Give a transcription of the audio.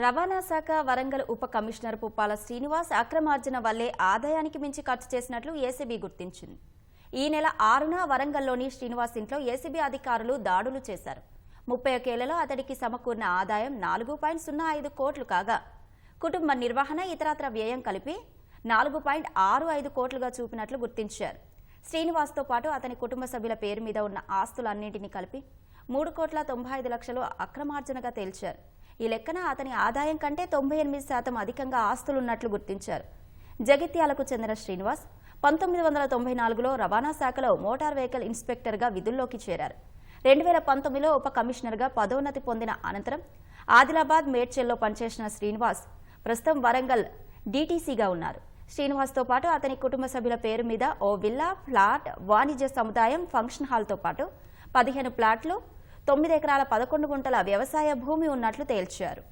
రవాణా శాఖ వరంగల్ ఉప కమిషనర్ పుప్పాల శ్రీనివాస్ అక్రమార్జన వల్లే ఆదాయానికి మించి ఖర్చు చేసినట్లు ఏసీబీ గుర్తించింది. ఈ నెల ఆరున వరంగల్లోని శ్రీనివాస్ ఇంట్లో ఏసీబీ అధికారులు దాడులు చేశారు. ముప్పై ఒకేళ్ళలో అతడికి సమకూరిన ఆదాయం నాలుగు పాయింట్ సున్నా ఐదు కోట్లు కాగా కుటుంబ నిర్వహణ ఇతరత్ర వ్యయం కలిపి నాలుగు పాయింట్ ఆరు ఐదు కోట్లుగా చూపినట్లు గుర్తించారు. శ్రీనివాస్తో పాటు అతని కుటుంబ సభ్యుల పేరు మీద ఉన్న ఆస్తులన్నింటినీ కలిపి మూడు కోట్ల తొంభై ఐదు లక్షలు అక్రమార్జనగా తేల్చారు. ఈ లెక్కన అతని ఆదాయం కంటే తొంభై ఎనిమిది శాతం అధికంగా ఆస్తులున్నట్లు గుర్తించారు. జగిత్యాలకు చెందిన శ్రీనివాస్ పంతొమ్మిది వందల తొంభై నాలుగులో రవాణా శాఖలో మోటార్ వెహికల్ ఇన్స్పెక్టర్గా విధుల్లోకి చేరారు. రెండు వేల పంతొమ్మిదిలో ఉప కమిషనర్గా పదోన్నతి పొందిన అనంతరం ఆదిలాబాద్ మేడ్చెల్లో పనిచేసిన శ్రీనివాస్ ప్రస్తుతం వరంగల్ డీటీసీగా ఉన్నారు. శ్రీనివాస్తో పాటు అతని కుటుంబ సభ్యుల పేరు మీద ఓ విల్లా ఫ్లాట్ వాణిజ్య సముదాయం ఫంక్షన్ హాల్తో పాటు పదిహేను ప్లాట్లు తొమ్మిది ఎకరాల పదకొండు గుంటల వ్యవసాయ భూమి ఉన్నట్లు తేల్చారు.